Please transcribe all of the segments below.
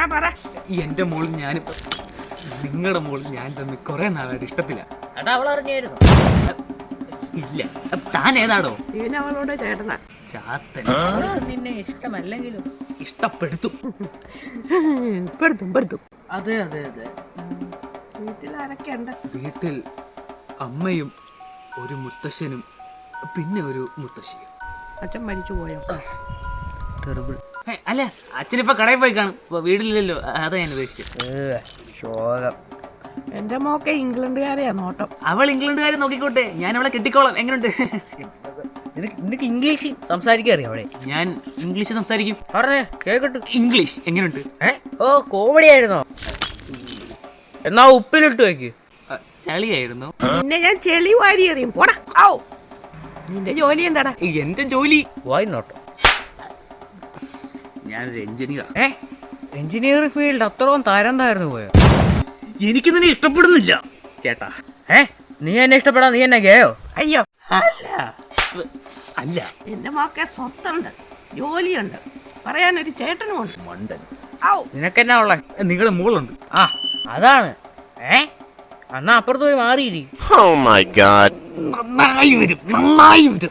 ആ പറ. എന്റെ മോൾ ഞാനിപ്പോ നിങ്ങളുടെ മോൾ ഞാൻ തന്ന് കുറെ നാളായിട്ട് ഇഷ്ടത്തില്ല അത് അവൾ അറിഞ്ഞായിരുന്നു? ഇല്ല. താൻ ഏതാടോ? ഇവന് അവളോട് ചേട്ടനാ. ചാത്തൻ. അവൾക്ക് നിന്നെ ഇഷ്ടമല്ലെങ്കിലും. ഇഷ്ടപ്പെടുത്തും. പെടുത്തും പെടുത്തും. അതെ അതെ അതെ. വീട്ടിൽ ആരൊക്കെയുണ്ട് വീട്ടിൽ അമ്മയും ഒരു മുത്തശ്ശനും പിന്നെ ഒരു മുത്തശ്ശിയും. അച്ഛൻ മരിച്ചു പോയോ ടെറിബിൾ. അല്ല? അച്ഛനിപ്പോ കടയിൽ പോയി കാണും. ഇപ്പൊ വീട്ടിലില്ലല്ലോ അതാ ഞാൻ ഉദ്ദേശിച്ചത്. എന്റെ മോക്കെ ഇംഗ്ലണ്ടുകാരെയാ നോട്ടം. അവൾ ഇംഗ്ലണ്ടുകാരെ നോക്കിക്കോട്ടെ. ഞാൻ അവളെ കെട്ടിക്കോളാം. എങ്ങനെയുണ്ട് നിനക്ക് ഇംഗ്ലീഷ് സംസാരിക്കാൻ അറിയാം അവിടെ ഞാൻ ഇംഗ്ലീഷ് സംസാരിക്കും. പറഞ്ഞേ കേക്കട്ടു. ഇംഗ്ലീഷ്. എങ്ങനെയുണ്ട് ഓ കോമഡി ആയിരുന്നോ? എന്നാ ഉപ്പിലിട്ട് വെക്ക്. ചെളിയായിരുന്നു ചളിയായിരുന്നു? പിന്നെ ഞാൻ ചെളി വാരി എറിയും. പോടാ. ഔ. നിന്റെ ജോലി എന്താടാ? എന്റെ ജോലി. വായി നോട്ട് ഞാനൊരു എഞ്ചിനീയർ ഏ? എഞ്ചിനീയറിംഗ് ഫീൽഡ് അത്രയും തരന്തായിരുന്നു പോയോ? എനിക്ക് നിന്നെ ഇഷ്ടപ്പെടുന്നില്ല. ചേട്ടാ. ഏ? നീ എന്നെ ഇഷ്ടപ്പെടാ നീ എന്നെ ഗേയോ? അയ്യോ. അല്ല. അല്ല. എന്റെ മോക്കെ സ്വത്തുണ്ട്. ജോലിയുണ്ട്. പറയാനൊരു ചേട്ടനുമുണ്ട്. മണ്ടൻ. ഔ. നിനക്കെന്നാ ഉള്ളേ? നിങ്ങളുടെ മോളുണ്ട്. ആ അതാണ്. ഏ? അന്നാ അപ്പുറത്ത് പോയി മാറിയിരി. Oh. നന്നായി വരും നന്നായി വരും.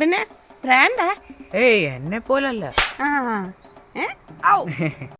പിന്നെ പ്രാന്താ? ഏയ് എന്നെ പോലല്ല.